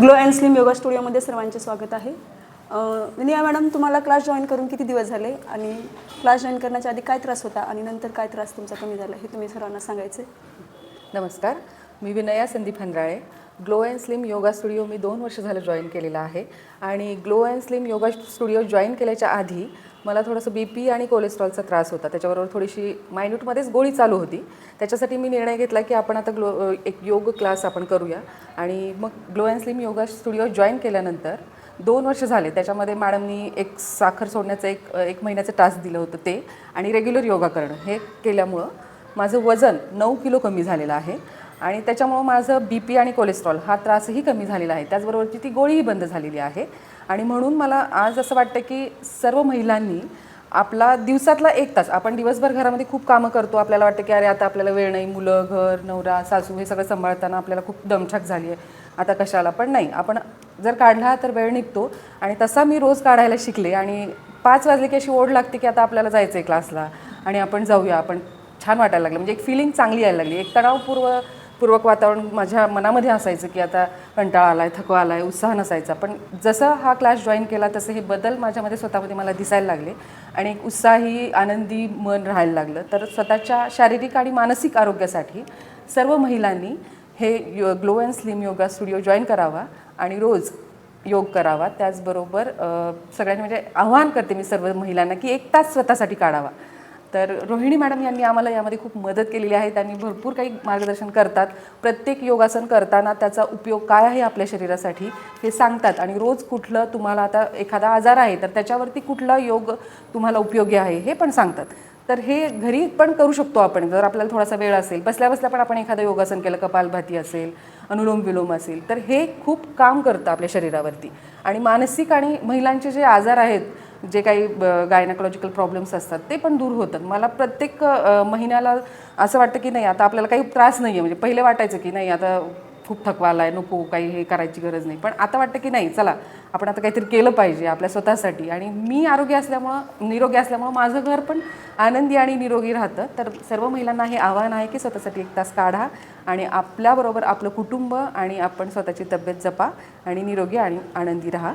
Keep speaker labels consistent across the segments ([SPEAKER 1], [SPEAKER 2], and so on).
[SPEAKER 1] Glow and slim yoga स्टुडिओमध्ये सर्वांचे स्वागत आहे. अ, विनिया मॅडम तुम्हाला क्लास जॉईन करून किती दिवस झाले आणि क्लास जॉईन करण्याच्या आधी काय त्रास होता आणि नंतर काय त्रास तुमचा कमी झाला हे तुम्ही सर्वांना सांगायचे
[SPEAKER 2] नमस्कार. मी Vinaya Sandeep Handrale. Glow and slim yoga studio मी दोन वर्ष झालं जॉईन केलेलं आहे. आणि glow and slim yoga studio join केल्याच्या आधी मला थोडंसं बी पी आणि कोलेस्ट्रॉलचा त्रास होता. त्याच्याबरोबर थोडीशी मायन्यूटमध्येच गोळी चालू होती. त्याच्यासाठी मी निर्णय घेतला की आपण आता ग्लो एक योग क्लास आपण करूया. आणि मग glow and slim yoga studio join केल्यानंतर दोन वर्ष झाले. त्याच्यामध्ये मॅडमनी एक साखर सोडण्याचं एक एक महिन्याचं टास्क दिलं होतं ते. आणि रेग्युलर योगा करणं. हे केल्यामुळं माझं वजन नऊ किलो कमी झालेलं आहे. आणि त्याच्यामुळं माझं बी पी आणि कोलेस्ट्रॉल हा त्रासही कमी झालेला आहे. त्याचबरोबरची ती गोळीही बंद झालेली आहे. आणि म्हणून मला आज असं वाटतं की सर्व महिलांनी आपला दिवसातला एक तास आपण दिवसभर घरामध्ये खूप कामं करतो आपल्याला वाटतं की अरे आता आपल्याला वेळ नाही मुलं घर नवरा सासू हे सगळं सांभाळताना आपल्याला खूप दमछाक झाली आहे. आता कशाला? पण नाही. आपण जर काढला तर वेळ निघतो आणि तसा मी रोज काढायला शिकले आणि पाच वाजले की अशी ओढ लागते की आता आपल्याला जायचं आहे क्लासला आणि आपण जाऊया. आपण छान वाटायला लागलं. म्हणजे एक फिलिंग चांगली यायला लागली. एक तणावपूर्व पूर्वक वातावरण माझ्या मनामध्ये असायचं की आता कंटाळा आला आहे थकवा आला आहे उत्साह नसायचा. पण जसं हा क्लास जॉईन केला तसे हे बदल माझ्यामध्ये स्वतःमध्ये मला दिसायला लागले. आणि एक उत्साही आनंदी मन राहायला लागलं. तर स्वतःच्या शारीरिक आणि मानसिक आरोग्यासाठी सर्व महिलांनी हे यो glow and slim yoga studio join करावा आणि रोज योग करावा. त्याचबरोबर सगळ्यांनी म्हणजे आव्हान करते मी सर्व महिलांना की एक तास स्वतःसाठी काढावा. तर रोहिणी मॅडम यांनी आम्हाला यामध्ये खूप मदत केलेली आहे. त्यांनी भरपूर काही मार्गदर्शन करतात. प्रत्येक योगासन करताना त्याचा उपयोग काय आहे आपल्या शरीरासाठी हे सांगतात. आणि रोज कुठलं तुम्हाला आता एखादा आजार आहे तर त्याच्यावरती कुठला योग तुम्हाला उपयोगी आहे हे पण सांगतात. तर हे घरी पण करू शकतो आपण. जर आपल्याला थोडासा वेळ असेल बसल्या बसल्या पण आपण एखादं योगासन केलं कपालभाती असेल अनुलोम विलोम असेल तर हे खूप काम करतं आपल्या शरीरावरती. आणि मानसिक आणि महिलांचे जे आजार आहेत जे काही गायनाकॉलॉजिकल प्रॉब्लेम्स असतात ते पण दूर होतात. मला प्रत्येक महिन्याला असं वाटतं की नाही आता आपल्याला काही त्रास नाही आहे म्हणजे पहिले वाटायचं की नाही आता खूप थकवा आला आहे नको काही हे करायची गरज नाही. पण आता वाटतं की नाही चला आपण आता काहीतरी केलं पाहिजे आपल्या स्वतःसाठी. आणि मी आरोग्य असल्यामुळं निरोगी असल्यामुळं माझं घर पण आनंदी आणि निरोगी राहतं. तर सर्व महिलांना हे आव्हान आहे की स्वतःसाठी एक तास काढा आणि आपल्याबरोबर आपलं कुटुंब आणि आपण स्वतःची तब्येत जपा आणि निरोगी आणि आनंदी राहा.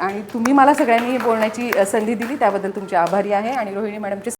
[SPEAKER 2] आणि तुम्ही मला सगळ्यांनी बोलण्याची संधी दिली त्याबद्दल तुमची आभारी आहे आणि रोहिणी मॅडमचे